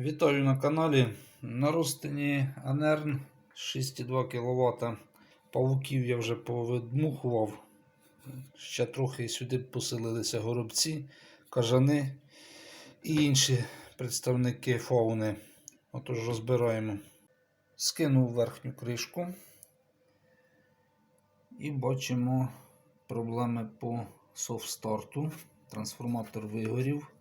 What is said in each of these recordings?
Вітаю на каналі. На розтині Анерн 6,2 кВт. Павуків я вже повидмухував. Ще трохи сюди поселилися горобці, кажани і інші представники фауни. Отож розбираємо. Скинув верхню кришку і бачимо проблеми по софт-старту. Трансформатор вигорів.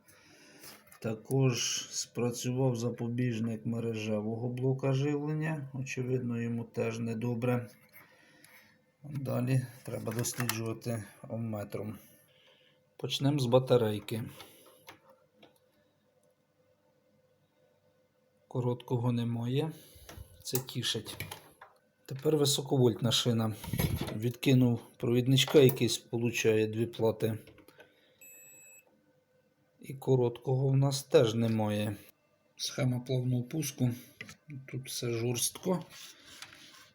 Також спрацював запобіжник мережевого блока живлення. Очевидно, йому теж недобре. Далі треба досліджувати омметром. Почнемо з батарейки. Короткого немає. Це тішить. Тепер високовольтна шина. Відкинув провідничка, який сполучає дві плати. Короткого в нас теж немає. Схема плавного пуску. Тут все жорстко.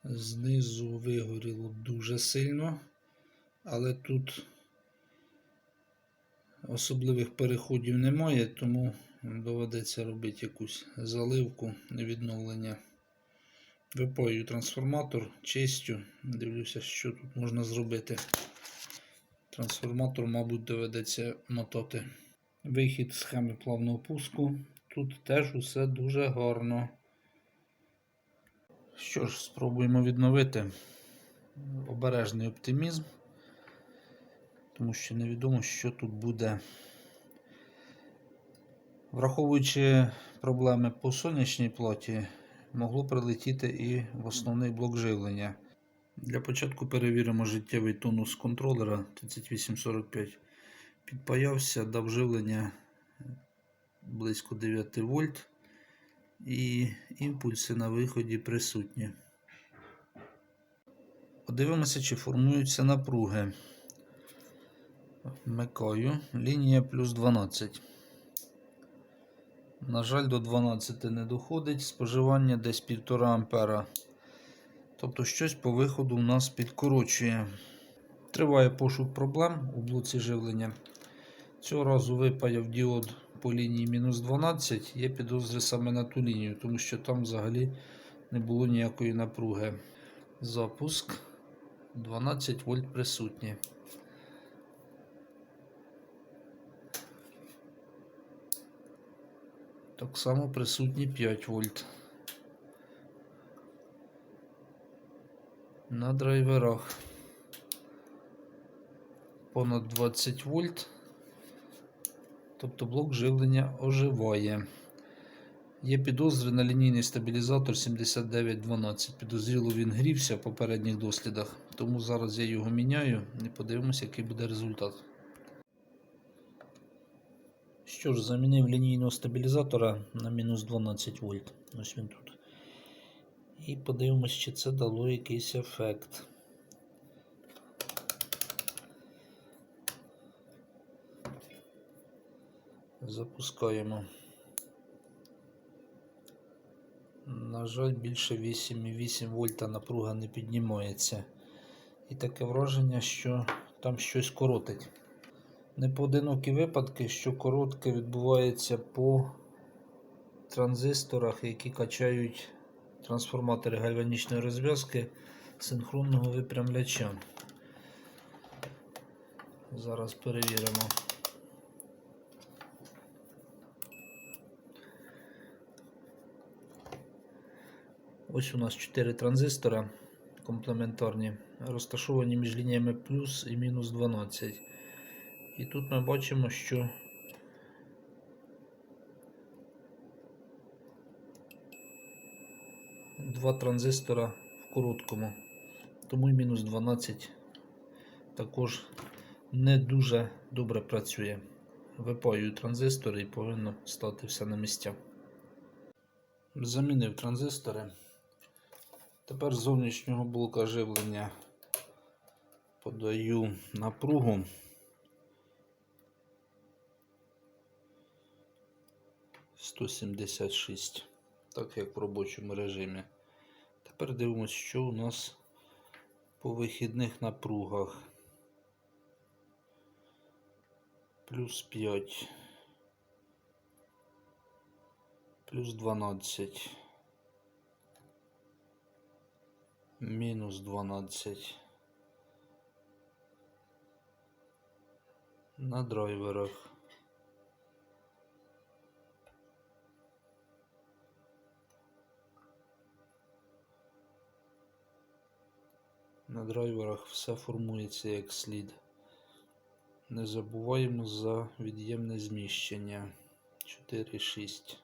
Знизу вигоріло дуже сильно, але тут особливих переходів немає, тому доведеться робити якусь заливку відновлення. Випою трансформатор чистю. Дивлюся, що тут можна зробити. Трансформатор, мабуть, доведеться мотати. Вихід схеми плавного пуску. Тут теж усе дуже гарно. Що ж, спробуємо відновити обережний оптимізм, тому що невідомо, що тут буде. Враховуючи проблеми по сонячній платі, могло прилетіти і в основний блок живлення. Для початку перевіримо життєвий тонус контролера 3845. Підпаявся, дав живлення близько 9 вольт і імпульси на виході присутні. Подивимося, чи формуються напруги. Вмикаю. Лінія плюс 12. На жаль, до 12 не доходить. Споживання десь 1,5 ампера. Тобто щось по виходу у нас підкорочує. Триває пошук проблем у блоці живлення. Цього разу випаяв діод по лінії мінус 12. Є підозри саме на ту лінію, тому що там взагалі не було ніякої напруги. Запуск 12 вольт присутні. Так само присутні 5 вольт. На драйверах понад 20 вольт. Тобто блок живлення оживає. Є підозри на лінійний стабілізатор 7912. Підозріло він грівся в попередніх дослідах, тому зараз я його міняю і подивимося, який буде результат. Що ж, замінив лінійного стабілізатора на мінус 12 вольт. Ось він тут. І подивимось, чи це дало якийсь ефект. Запускаємо. На жаль, більше 8,8 вольта напруга не піднімається. І таке враження, що там щось коротить. Непоодинокі випадки, що коротке відбувається по транзисторах, які качають трансформатори гальванічної розв'язки синхронного випрямляча. Зараз перевіримо. Ось у нас 4 транзистора комплементарні, розташовані між лініями плюс і мінус 12. І тут ми бачимо, що два транзистора в короткому, тому і мінус 12 також не дуже добре працює. Випаю транзистори і повинно стати все на місця. Замінив транзистори. Тепер з зовнішнього блока живлення подаю напругу. Сто сімдесят шість, так як в робочому режимі. Тепер дивимося, що у нас по вихідних напругах. Плюс 5. Плюс 12. Мінус 12. На драйверах. На драйверах все формується як слід. Не забуваємо за від'ємне зміщення 4,6.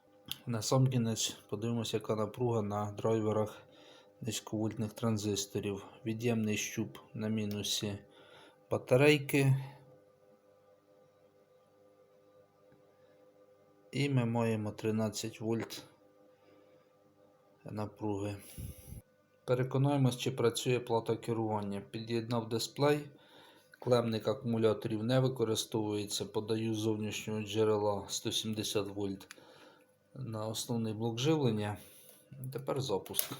На сам кінець подивимося, яка напруга на драйверах низьковольтних транзисторів. Від'ємний щуп на мінусі батарейки. І ми маємо 13 вольт напруги. Переконаємось, чи працює плата керування. Під'єднав дисплей. Клемник акумуляторів не використовується. Подаю зовнішнього джерела 170 вольт на основний блок живлення. Тепер запуск.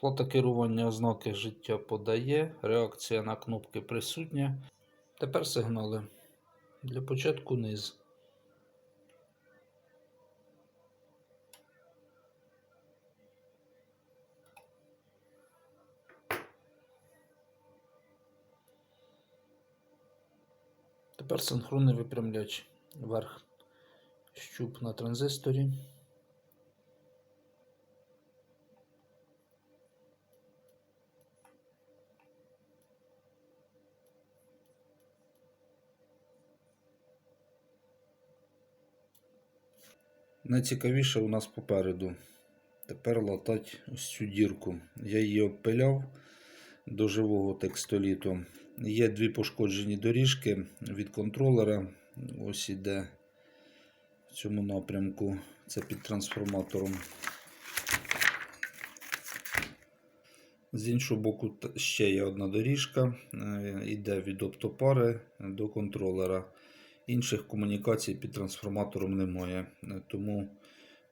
Плата керування ознаки життя подає, реакція на кнопки присутня. Тепер сигнали. Для початку низ. Тепер синхронний випрямляч. Верх. Щуп на транзисторі. Найцікавіше у нас попереду. Тепер латать ось цю дірку. Я її обпиляв до живого текстоліту. Є дві пошкоджені доріжки від контролера. Ось іде в цьому напрямку. Це під трансформатором. З іншого боку, ще є одна доріжка. е, Іде від оптопари до контролера. Інших комунікацій під трансформатором немає. Е, Тому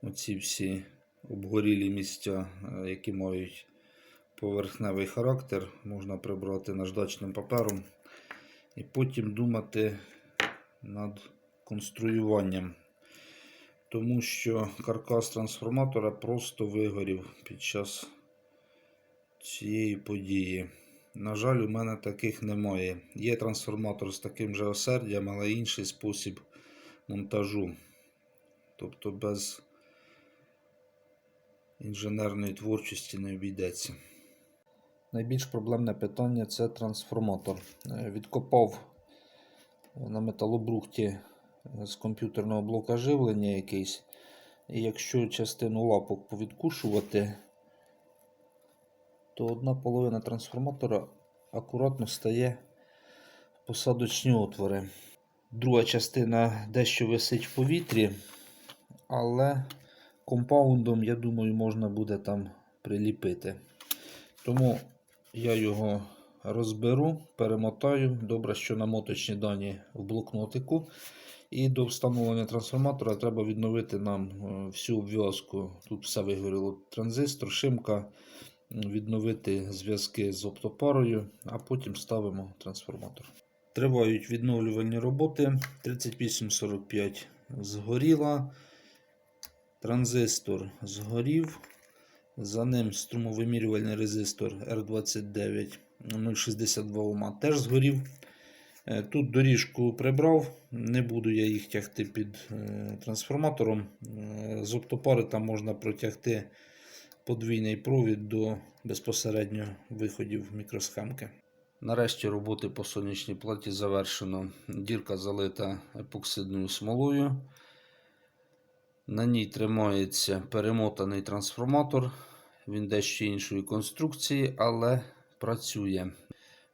оці всі обгорілі місця, е, які мають поверхневий характер, можна прибрати наждачним папером і потім думати над конструюванням. Тому що каркас трансформатора просто вигорів під час цієї події. На жаль, у мене таких немає. Є трансформатор з таким же осердям, але інший спосіб монтажу. Тобто без інженерної творчості не обійдеться. Найбільш проблемне питання це трансформатор. Е, Відкопав на металобрухті е, з комп'ютерного блока живлення якийсь. І якщо частину лапок повідкушувати, то одна половина трансформатора акуратно стає посадочні отвори. Друга частина дещо висить в повітрі, але компаундом, я думаю, можна буде там приліпити. Тому я його розберу, перемотаю. Добре, що намоточні дані в блокнотику. І до встановлення трансформатора треба відновити нам е, всю обв'язку. Тут все вигоріло. Транзистор, шимка, відновити зв'язки з оптопарою, а потім ставимо трансформатор. Тривають відновлювальні роботи. 3845 згоріла. Транзистор згорів. За ним струмовимірювальний резистор R29 062 Ома теж згорів. Е, Тут доріжку прибрав, не буду я їх тягти під е, трансформатором. Е, З оптопари там можна протягти подвійний провід до безпосередньо виходів мікросхемки. Нарешті роботи по сонячній платі завершено. Дірка залита епоксидною смолою. На ній тримається перемотаний трансформатор. Він дещо іншої конструкції, але працює.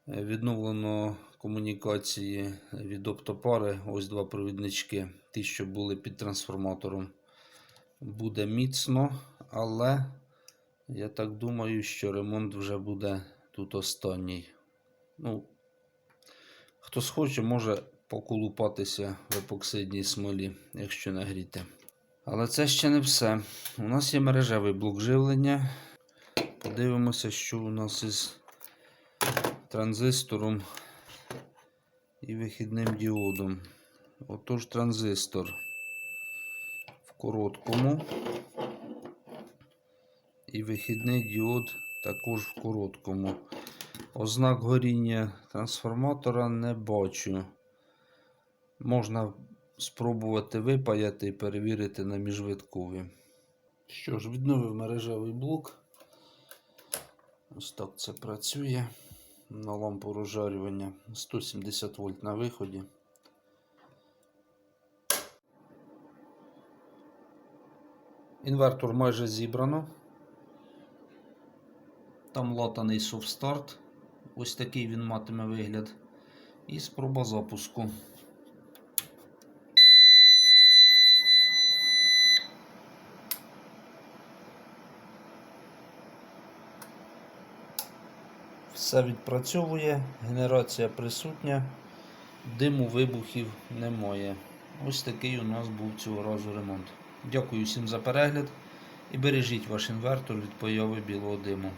Відновлено комунікації від оптопари. Ось два провіднички, ті, що були під трансформатором. Буде міцно, але я так думаю, що ремонт вже буде тут останній. Ну, хто схоче, може поколупатися в епоксидній смолі, якщо нагріти. Але це ще не все. У нас є мережевий блок живлення. Подивимося, що у нас із транзистором і вихідним діодом. Отож, транзистор в короткому. І вихідний діод також в короткому. Ознак горіння трансформатора не бачу. Можна спробувати випаяти і перевірити на міжвиткові. Що ж, відновив мережевий блок. Ось так це працює на лампу розжарювання 170 вольт на виході. Інвертор майже зібрано. Там латаний софтстарт. Ось такий він матиме вигляд. І спроба запуску. Все відпрацьовує, генерація присутня, диму вибухів немає. Ось такий у нас був цього разу ремонт. Дякую всім за перегляд і бережіть ваш інвертор від появи білого диму.